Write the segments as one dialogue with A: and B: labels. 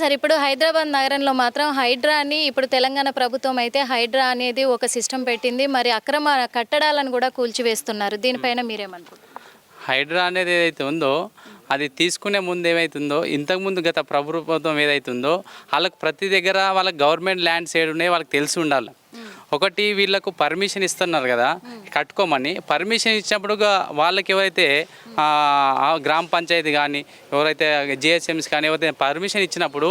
A: Sir ఇప్పుడు హైదరాబాద్ నగరంలో మాత్రం హైడ్రా అని ఇప్పుడు తెలంగాణ ప్రభుత్వం అయితే హైడ్రా అనేది ఒక సిస్టమ్ పెట్టింది. మరి అక్రమ కట్టడాలను కూడా కూల్చివేస్తున్నారు. దీనిపైన మీరేమనుకుంటారు
B: హైడ్రా అనేది ఏదైతే ఉందో అది తీసుకునే ముందు ఏమైతుందో ఇంతకుముందు గత ప్రభుత్వం ఏదైతుందో వాళ్ళకి ప్రతి దగ్గర వాళ్ళకి గవర్నమెంట్ ల్యాండ్స్ ఏడు ఉన్నాయి వాళ్ళకి తెలిసి ఉండాలి. ఒకటి వీళ్ళకు పర్మిషన్ ఇస్తున్నారు కదా కట్టుకోమని. పర్మిషన్ ఇచ్చినప్పుడు వాళ్ళకి ఎవరైతే గ్రామ పంచాయతీ కానీ ఎవరైతే జిహెచ్ఎంస్ కానీ ఎవరైతే పర్మిషన్ ఇచ్చినప్పుడు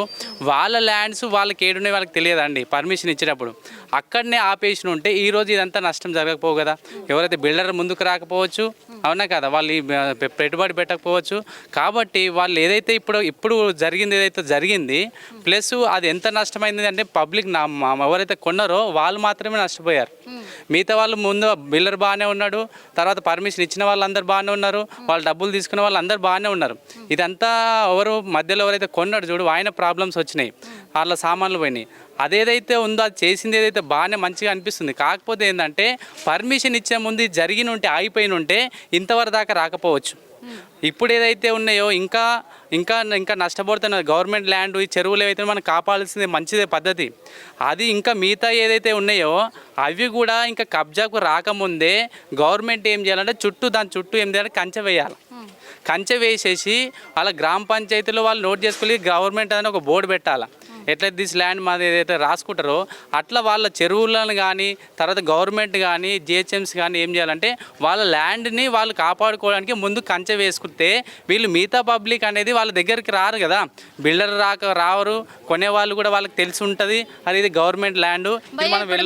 B: వాళ్ళ ల్యాండ్స్ వాళ్ళకి ఏడున్నాయి వాళ్ళకి తెలియదండి పర్మిషన్ ఇచ్చినప్పుడు. అక్కడనే ఆపేసిన ఉంటే ఈరోజు ఇదంతా నష్టం జరగకపోవు కదా. ఎవరైతే బిల్డర్ ముందుకు రాకపోవచ్చు అవునా కదా వాళ్ళు పెట్టుబడి పెట్టకపోవచ్చు. కాబట్టి వాళ్ళు ఏదైతే ఇప్పుడు ఇప్పుడు జరిగింది ఏదైతే జరిగింది ప్లస్ అది ఎంత నష్టమైంది అంటే పబ్లిక్ నా ఎవరైతే కొన్నారో వాళ్ళు మాత్రమే నష్టపోయారు. మిగతా వాళ్ళు ముందు బిల్డర్ బాగానే ఉన్నాడు తర్వాత పర్మిషన్ ఇచ్చిన వాళ్ళందరూ బాగానే ఉన్నారు వాళ్ళు డబ్బులు తీసుకున్న వాళ్ళు అందరూ బాగానే ఉన్నారు. ఇదంతా ఎవరు మధ్యలో ఎవరైతే కొన్నాడు చూడు ఆయన ప్రాబ్లమ్స్ వచ్చినాయి. వాళ్ళ సామాన్లు పోయినాయి. అదేదైతే ఉందో అది చేసింది ఏదైతే బాగానే మంచిగా అనిపిస్తుంది. కాకపోతే ఏంటంటే పర్మిషన్ ఇచ్చే ముందు జరిగిన ఉంటే ఆగిపోయిన ఉంటే ఇంతవరకు దాకా రాకపోవచ్చు. ఇప్పుడు ఏదైతే ఉన్నాయో ఇంకా ఇంకా ఇంకా నష్టపోతున్న గవర్నమెంట్ ల్యాండ్ ఈ చెరువులు ఏవైతే మనం కాపాడాల్సింది మంచిదే పద్ధతి. అది ఇంకా మిగతా ఏదైతే ఉన్నాయో అవి కూడా ఇంకా కబ్జాకు రాకముందే గవర్నమెంట్ ఏం చేయాలంటే చుట్టూ దాని చుట్టూ ఏం చేయాలంటే కంచె వేయాలి. కంచె వేసేసి వాళ్ళ గ్రామ పంచాయతీలో వాళ్ళు నోట్ చేసుకుని గవర్నమెంట్ అని ఒక బోర్డు పెట్టాలి. ఎట్లయితే దిస్ ల్యాండ్ మాది ఏదైతే రాసుకుంటారో అట్లా వాళ్ళ చెరువులను కానీ తర్వాత గవర్నమెంట్ కానీ జిహెచ్ఎంస్ కానీ ఏం చేయాలంటే వాళ్ళ ల్యాండ్ని వాళ్ళు కాపాడుకోవడానికి ముందు కంచె వేసుకుంటే వీళ్ళు మిగతా పబ్లిక్ అనేది వాళ్ళ దగ్గరికి రారు కదా. బిల్డర్ రాక రావరు కొనేవాళ్ళు కూడా వాళ్ళకి తెలిసి ఉంటుంది అది ఇది గవర్నమెంట్ ల్యాండ్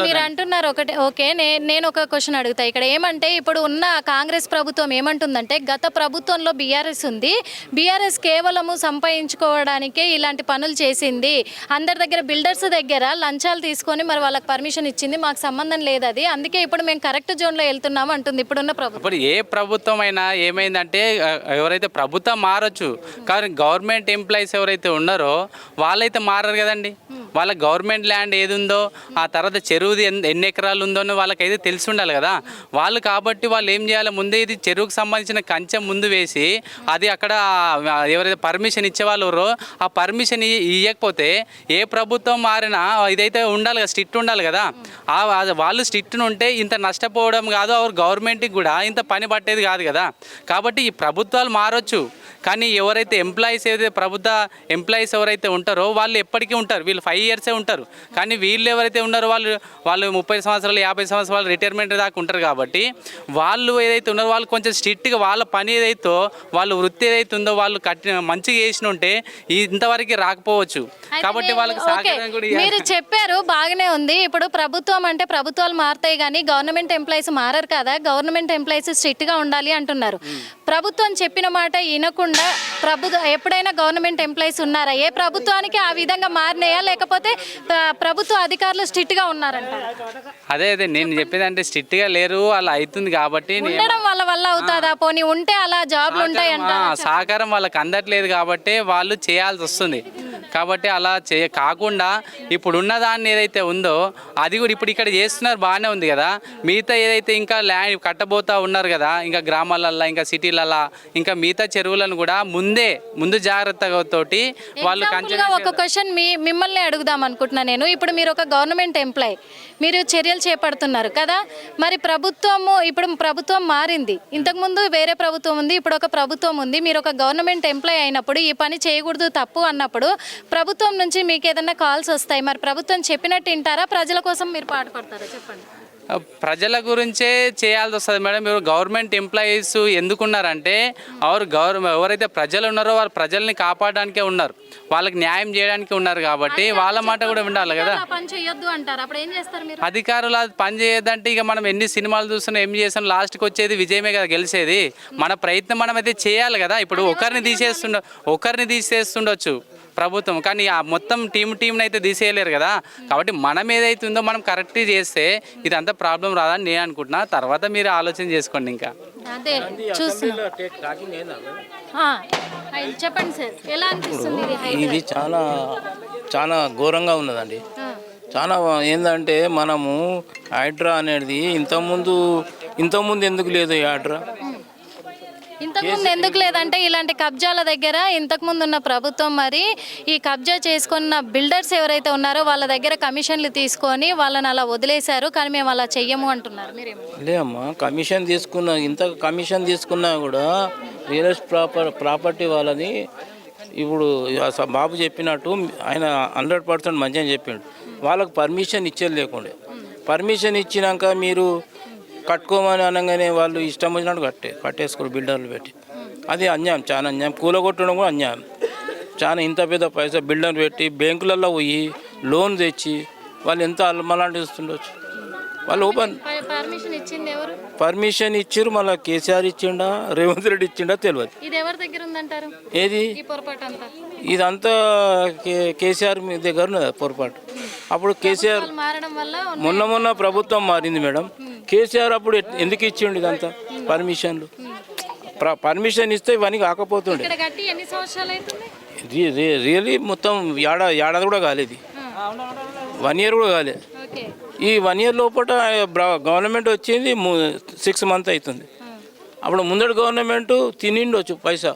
A: మీరు అంటున్నారు ఒకటే ఓకే నేను ఒక క్వశ్చన్ అడుగుతా. ఇక్కడ ఏమంటే ఇప్పుడు ఉన్న కాంగ్రెస్ ప్రభుత్వం ఏమంటుందంటే గత ప్రభుత్వంలో బీఆర్ఎస్ ఉంది. బీఆర్ఎస్ కేవలము సంపాదించుకోవడానికే ఇలాంటి పనులు చేసింది. అందరి దగ్గర బిల్డర్స్ దగ్గర లంచాలు తీసుకొని మరి వాళ్ళకి పర్మిషన్ ఇచ్చింది మాకు సంబంధం లేదు అది. అందుకే ఇప్పుడు మేము కరెక్ట్ జోన్లో వెళ్తున్నాము అంటుంది ఇప్పుడున్న ప్రభుత్వం.
B: ఇప్పుడు ఏ ప్రభుత్వం అయినా ఏమైందంటే ఎవరైతే ప్రభుత్వం మారచ్చు కానీ గవర్నమెంట్ ఎంప్లాయీస్ ఎవరైతే ఉన్నారో వాళ్ళైతే మారరు కదండి. వాళ్ళ గవర్నమెంట్ ల్యాండ్ ఏది ఉందో ఆ తర్వాత చెరువుది ఎన్ని ఎకరాలు ఉందో అని వాళ్ళకైతే తెలిసి ఉండాలి కదా. వాళ్ళు కాబట్టి వాళ్ళు ఏం చేయాలి? ముందే ఇది చెరువుకు సంబంధించిన కంచె ముందు వేసి అది అక్కడ ఎవరైతే పర్మిషన్ ఇచ్చేవాళ్ళు ఆ పర్మిషన్ ఇవ్వకపోతే ఏ ప్రభుత్వం మారినా ఇదైతే ఉండాలి కదా స్ట్రిక్ట్ ఉండాలి కదా. వాళ్ళు స్ట్రిక్ట్ ఉంటే ఇంత నష్టపోవడం కాదు అవర్ గవర్నమెంట్కి కూడా ఇంత పని పట్టేది కాదు కదా. కాబట్టి ఈ ప్రభుత్వాలు మారొచ్చు. కానీ ఎవరైతే ఎంప్లాయీస్ ఏదైతే ప్రభుత్వ ఎంప్లాయీస్ ఎవరైతే ఉంటారో వాళ్ళు ఎప్పటికీ ఉంటారు. వీళ్ళు ఫైవ్ ఇయర్సే ఉంటారు. కానీ వీళ్ళు ఎవరైతే ఉన్నారో వాళ్ళు వాళ్ళు ముప్పై సంవత్సరాలు యాభై సంవత్సరాలు రిటైర్మెంట్ దాకా ఉంటారు కాబట్టి వాళ్ళు ఏదైతే ఉన్నారో వాళ్ళు కొంచెం స్ట్రిక్ట్గా వాళ్ళ పని ఏదైతే వాళ్ళ వృత్తి ఏదైతే ఉందో వాళ్ళు కట్టి మంచిగా చేసిన ఉంటే ఇంతవరకు రాకపోవచ్చు. కాబట్టి వాళ్ళకి సహకారం కూడా.
A: మీరు చెప్పారు బాగానే ఉంది. ఇప్పుడు ప్రభుత్వం అంటే ప్రభుత్వాలు మారుతాయి కానీ గవర్నమెంట్ ఎంప్లాయీస్ మారరు కదా. గవర్నమెంట్ ఎంప్లాయీస్ స్ట్రిక్ట్గా ఉండాలి అంటున్నారు. ప్రభుత్వం చెప్పిన మాట వినకుండా ప్రభుత్వ ఎప్పుడైనా గవర్నమెంట్ ఎంప్లాయీస్ ఉన్నారా? ఏ ప్రభుత్వానికి ఆ విధంగా మారినాయా? లేకపోతే ప్ర- ప్రభుత్వ అధికారులు స్ట్రిక్ట్గా ఉన్నారంట?
B: అదే అదే. నేను చెప్పేది అంటే స్ట్రిక్ట్గా లేరు అలా అవుతుంది కాబట్టి
A: ఉండడం వాళ్ళ వల్ల అవుతుందా? పోనీ ఉంటే అలా జాబ్లు ఉంటాయి అంట
B: ఆ, సహకారం వాళ్ళకి అందట్లేదు కాబట్టి వాళ్ళు చేయాల్సి వస్తుంది. కాబట్టి అలా చే కాకుండా ఇప్పుడు ఉన్న దాన్ని ఏదైతే ఉందో అది కూడా ఇప్పుడు ఇక్కడ చేస్తున్నారు బాగానే ఉంది కదా. మిగతా ఏదైతే ఇంకా ల్యాండ్ కట్టబోతా ఉన్నారు కదా ఇంకా గ్రామాలల్లో ఇంకా సిటీలల్లో ఇంకా మిగతా చెరువులను కూడా ముందే ముందు జాగ్రత్తగా తోటి వాళ్ళు
A: ఒక క్వశ్చన్ మీ మిమ్మల్ని అడుగుదాం అనుకుంటున్నా నేను. ఇప్పుడు మీరు ఒక గవర్నమెంట్ ఎంప్లాయ్ మీరు చర్యలు చేపడుతున్నారు కదా. మరి ప్రభుత్వము ఇప్పుడు ప్రభుత్వం మారింది. ఇంతకుముందు వేరే ప్రభుత్వం ఉంది ఇప్పుడు ఒక ప్రభుత్వం ఉంది. మీరు ఒక గవర్నమెంట్ ఎంప్లాయ్ అయినప్పుడు ఈ పని చేయకూడదు తప్పు అన్నప్పుడు ప్రభుత్వం నుంచి మీకు ఏదైనా కాల్స్ వస్తాయి. మరి ప్రభుత్వం చెప్పినట్టు వింటారా? ప్రజల కోసం మీరు పాటుపడతారా చెప్పండి.
B: ప్రజల గురించే చేయాల్సి వస్తుంది మేడం. మీరు గవర్నమెంట్ ఎంప్లాయీస్ ఎందుకున్నారంటే ఎవరు గవర్నమెంట్ ఎవరైతే ప్రజలు ఉన్నారో వారు ప్రజల్ని కాపాడడానికే ఉన్నారు. వాళ్ళకి న్యాయం చేయడానికి ఉన్నారు కాబట్టి వాళ్ళ మాట కూడా వినాలి కదా.
A: ఆ పని చేయొద్దు అంటారు. అప్పుడు ఏం చేస్తారు మీరు?
B: అధికారులు అది పని చేయొద్దంటే ఇక మనం ఎన్ని సినిమాలు చూస్తున్నాం ఏం చేస్తాం లాస్ట్కి వచ్చేది విజయమే కదా గెలిచేది. మన ప్రయత్నం మనం అయితే చేయాలి కదా. ఇప్పుడు ఒకరిని తీసేస్తుండ ఒకరిని తీసేస్తుండొచ్చు. ప్రభుత్వం. కానీ ఆ మొత్తం టీం టీంని అయితే తీసేయలేరు కదా. కాబట్టి మనం ఏదైతే ఉందో మనం కరెక్ట్ చేస్తే ఇదంతా ప్రాబ్లం రాదని నేను అనుకుంటున్నా. తర్వాత మీరు ఆలోచన చేసుకోండి ఇంకా.
A: అదే చెప్పండి సార్ ఎలా అనిపిస్తుంది ఇది?
C: ఇది చాలా చాలా ఘోరంగా ఉన్నదండి. చాలా ఏంటంటే మనము హైడ్రా అనేది ఇంతకుముందు ఇంతకుముందు ఎందుకు లేదు ఈ హైడ్రా?
A: ఇంతకుముందు ఎందుకు లేదంటే ఇలాంటి కబ్జాల దగ్గర ఇంతకుముందు ఉన్న ప్రభుత్వం మరి ఈ కబ్జా చేసుకున్న బిల్డర్స్ ఎవరైతే ఉన్నారో వాళ్ళ దగ్గర కమిషన్లు తీసుకొని వాళ్ళని అలా వదిలేశారు కానీ మేము అలా చెయ్యము అంటున్నారు. మీరేమో
C: లే అమ్మా కమిషన్ తీసుకున్న ఇంత కమిషన్ తీసుకున్నా కూడా రియల్ ఎస్టేట్ ప్రాపర్ ప్రాపర్టీ వాళ్ళని ఇప్పుడు బాబు చెప్పినట్టు ఆయన హండ్రెడ్ పర్సెంట్ మంచిగా చెప్పిండు వాళ్ళకి పర్మిషన్ ఇచ్చేది లేకుండే. పర్మిషన్ ఇచ్చినాక మీరు కట్టుకోమని అనగానే వాళ్ళు ఇష్టం వచ్చినట్టు కట్టే కట్టేసుకోరు బిల్డర్లు పెట్టి. అది అన్యాయం చాలా అన్యాయం. కూలగొట్టడం కూడా అన్యాయం. చాలా ఇంత పెద్ద పైసా బిల్డర్ పెట్టి బ్యాంకులలో పోయి లోన్ తెచ్చి వాళ్ళు ఎంత అల్లమలాంటి ఇస్తుండొచ్చు వాళ్ళు ఓపెన్
A: పర్మిషన్
C: ఇచ్చిర్రు మళ్ళీ కేసీఆర్ ఇచ్చిండా రేవంత్ రెడ్డి ఇచ్చిండా తెలియదు ఏది? ఇదంతా కేసీఆర్ మీ దగ్గర ఉన్నది పొరపాటు? అప్పుడు కేసీఆర్ మొన్న మొన్న ప్రభుత్వం మారింది మేడం. కేసీఆర్ అప్పుడు ఎందుకు ఇచ్చిండు ఇదంతా? పర్మిషన్లు. ప్ర- పర్మిషన్ ఇస్తే ఇవన్నీ కాకపోతుండే. రియలీ మొత్తం ఏడా ఏడాది కూడా కాలేదు. వన్ ఇయర్ కూడా కాలేదు ఈ వన్ ఇయర్ లోపల గవర్నమెంట్ వచ్చింది సిక్స్ మంత్ అవుతుంది అప్పుడు ముందటి గవర్నమెంట్ తినిండొచ్చు పైసా.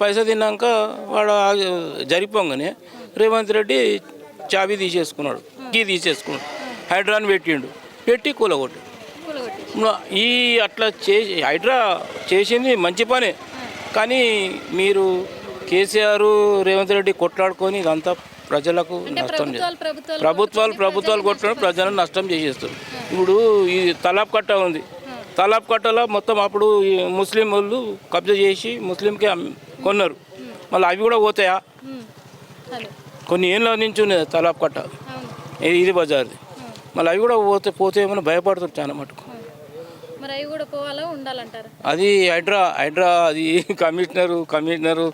C: పైసా తిన్నాక వాడు జరిపోగానే రేవంత్ రెడ్డి చాబీ తీసేసుకున్నాడు. కీ తీసేసుకున్నాడు. హైడ్రాన్ పెట్టిండు. పెట్టి
A: కూలగొట్టి.
C: ఈ అట్లా చేసి హైడ్రా చేసింది మంచి పనే. కానీ మీరు కేసీఆర్ రేవంత్ రెడ్డి కొట్లాడుకొని ఇదంతా ప్రజలకు నష్టం చేస్తారు.
A: ప్రభుత్వాలు ప్రభుత్వాలు
C: కొట్టడం ప్రజలను నష్టం చేసేస్తారు. ఇప్పుడు ఈ తలాబ్ కట్ట ఉంది. తలాబ్ కట్టలో మొత్తం అప్పుడు ముస్లిం వాళ్ళు కబ్జా చేసి ముస్లింకి కొన్నారు. మళ్ళీ అవి కూడా పోతాయా? కొన్ని ఏళ్ళ నుంచి ఉన్నది తలాబ్ కట్ట. ఇది బజార్ది. మళ్ళీ అవి కూడా పోతే పోతే ఏమైనా భయపడతారు చాలా మటుకు.
A: మరి అవి కూడా పోవాలా ఉండాలంటారు?
C: అది హైడ్రా హైడ్రా అది కమిషనరు కమిషనరు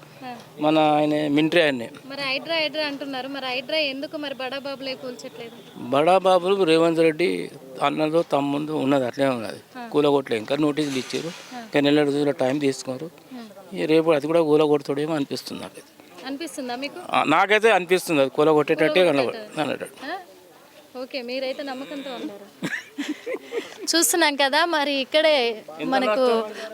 C: మన ఆయన మింట్రీ ఆయన్ని.
A: మరి హైడ్రా హైడ్రా అంటున్నారు. మరి హైడ్రా ఎందుకు మరి బడాబాబులే కూల్చట్లేదు?
C: బడా బాబులు రేవంత్ రెడ్డి అన్నదో తమ్ముందు ఉన్నది అట్లే ఉన్నది. కూలగొట్టలే ఇంకా నోటీసులు ఇచ్చారు. ఇంకా నెల రోజుల టైం తీసుకున్నారు రేపు అది కూడా కూలగొడతాడేమో అనిపిస్తుంది నాకైతే.
A: అనిపిస్తుందా మీకు?
C: ఆ, నాకైతే అనిపిస్తుంది అది కూలగొట్టేటట్టే కనబడు?
A: ఓకే మీరైతే నమ్మకంతో ఉన్నారు చూస్తున్నాం కదా మరి ఇక్కడే మనకు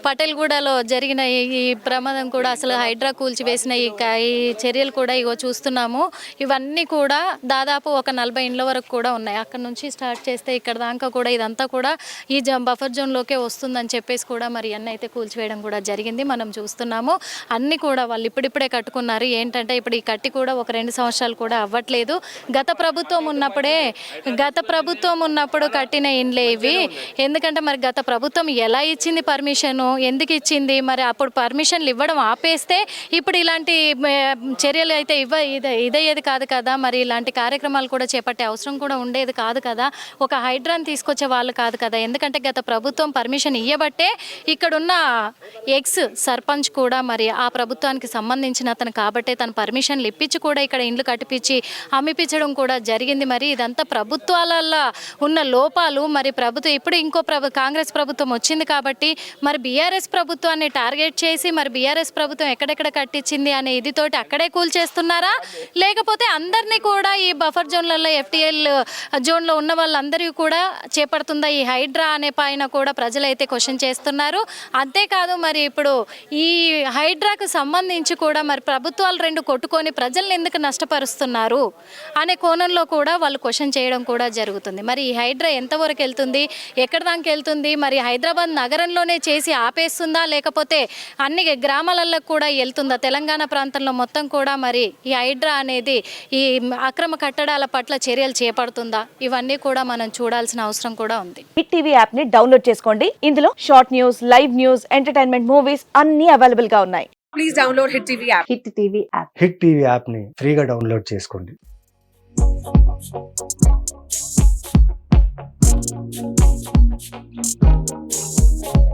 A: పటేల్గూడలో జరిగిన ఈ ప్రమాదం కూడా అసలు హైడ్రా కూల్చివేసిన ఈ ఈ చర్యలు కూడా ఇగో చూస్తున్నాము. ఇవన్నీ కూడా దాదాపు ఒక నలభై ఇండ్ల వరకు కూడా ఉన్నాయి. అక్కడ నుంచి స్టార్ట్ చేస్తే ఇక్కడ దాకా కూడా ఇదంతా కూడా ఈ జ బఫర్ జోన్లోకే వస్తుందని చెప్పేసి కూడా మరి అన్నీ అయితే కూల్చివేయడం కూడా జరిగింది. మనం చూస్తున్నాము. అన్నీ కూడా వాళ్ళు ఇప్పుడిప్పుడే కట్టుకున్నారు. ఏంటంటే ఇప్పుడు ఈ కట్టి కూడా ఒక రెండు సంవత్సరాలు కూడా అవ్వట్లేదు. గత ప్రభుత్వం ఉన్నప్పుడే గత ప్రభుత్వం ఉన్నప్పుడు కట్టిన ఇండ్లే ఇవి. ఎందుకంటే మరి గత ప్రభుత్వం ఎలా ఇచ్చింది పర్మిషను ఎందుకు ఇచ్చింది? మరి అప్పుడు పర్మిషన్లు ఇవ్వడం ఆపేస్తే ఇప్పుడు ఇలాంటి చర్యలు అయితే ఇవ్వ ఇదయ్యేది కాదు కదా? మరి ఇలాంటి కార్యక్రమాలు కూడా చేపట్టే అవసరం కూడా ఉండేది కాదు కదా? ఒక హైడ్రాన్ తీసుకొచ్చే వాళ్ళు కాదు కదా? ఎందుకంటే గత ప్రభుత్వం పర్మిషన్ ఇయ్యబట్టే ఇక్కడున్న ఎక్స్ సర్పంచ్ కూడా మరి ఆ ప్రభుత్వానికి సంబంధించిన అతను కాబట్టే తన పర్మిషన్లు ఇప్పించి కూడా ఇక్కడ ఇండ్లు కట్టిపించి అమ్మిపించడం కూడా జరిగింది. మరి ఇదంతా ప్రభుత్వాలలో ఉన్న లోపాలు. మరి ప్రభుత్వం ఇప్పుడు ఇంకో ప్రభు కాంగ్రెస్ ప్రభుత్వం వచ్చింది కాబట్టి మరి బీఆర్ఎస్ ప్రభుత్వాన్ని టార్గెట్ చేసి మరి బీఆర్ఎస్ ప్రభుత్వం ఎక్కడెక్కడ కట్టించింది అనే ఇది తోటి అక్కడే కూల్చేస్తున్నారా లేకపోతే అందరినీ కూడా ఈ బఫర్ జోన్లలో ఎఫ్టీఎల్ జోన్లో ఉన్న వాళ్ళందరికీ కూడా చేపడుతుందా ఈ హైడ్రా అనే పైన కూడా ప్రజలైతే క్వశ్చన్ చేస్తున్నారు. అంతేకాదు మరి ఇప్పుడు ఈ హైడ్రాకు సంబంధించి కూడా మరి ప్రభుత్వాలు రెండు కొట్టుకొని ప్రజల్ని ఎందుకు నష్టపరుస్తున్నారు అనే కోణంలో కూడా వాళ్ళు క్వశ్చన్ చేయడం కూడా జరుగుతుంది. మరి ఈ హైడ్రా ఎంతవరకు వెళ్తుంది? ఎక్కడ దానికి వెళ్తుంది? మరి హైదరాబాద్ నగరంలోనే చేసి ఆపేస్తుందా? లేకపోతే అన్ని గ్రామాలలో కూడా వెళ్తుందా? తెలంగాణ ప్రాంతంలో మొత్తం కూడా మరి ఈ హైడ్రా అనేది ఈ అక్రమ కట్టడాల పట్ల చర్యలు చేపడుతుందా? ఇవన్నీ కూడా మనం చూడాల్సిన అవసరం కూడా ఉంది.
D: హిట్ టీవీ యాప్ని డౌన్లోడ్ చేసుకోండి. ఇందులో short news live news entertainment movies అన్ని అవైలబుల్గా ఉన్నాయి.
E: please download Hit TV app.
D: Hit TV app.
F: Hit TV యాప్ని ఫ్రీగా డౌన్లోడ్ చేసుకోండి. Thank you.